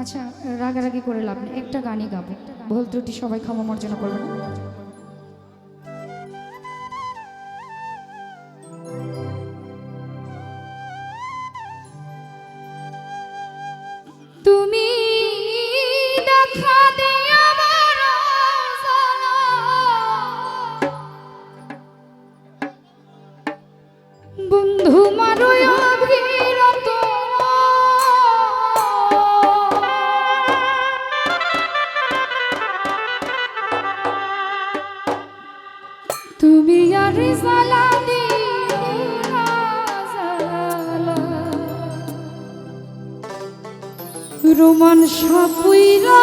আচ্ছা রাগারাগি করে লাভ নেই। একটা গানই গাবো। ভুল ত্রুটি সবাই ক্ষমা মর্জনা করবেন। রোমান সাপুইরা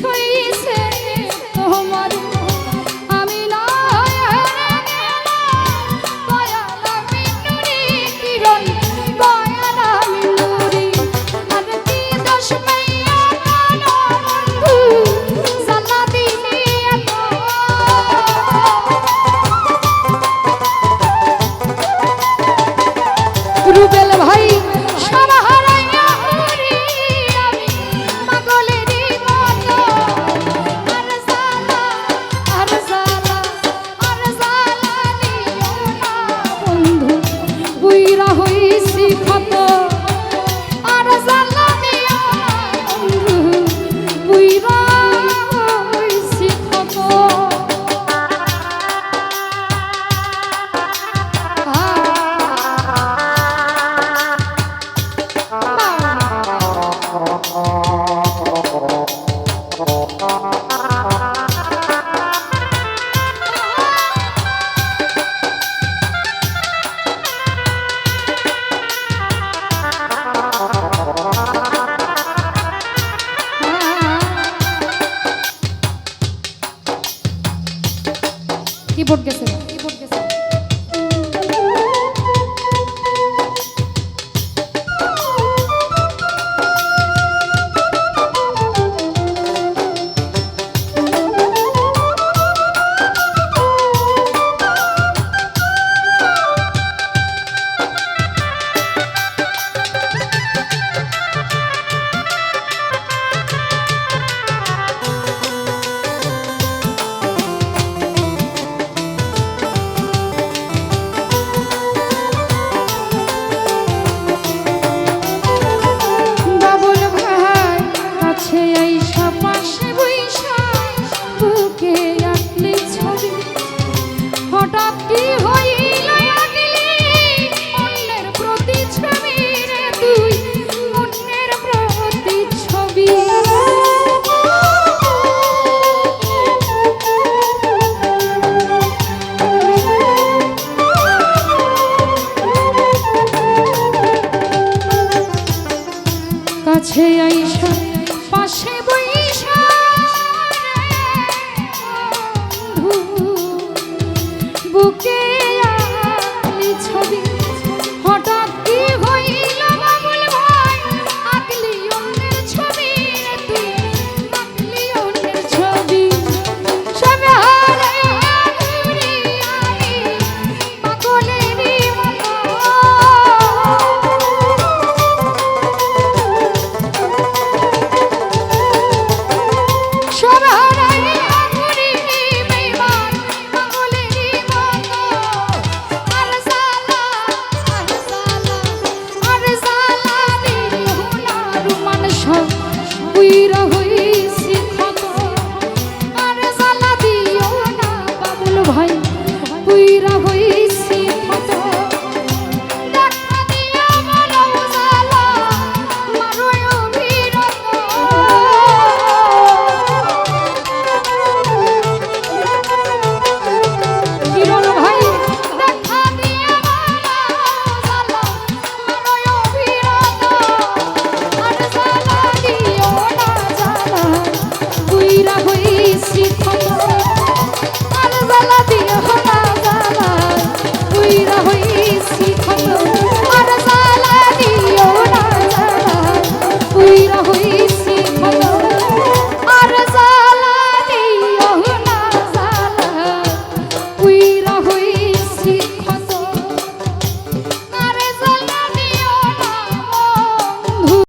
থয়ে porque se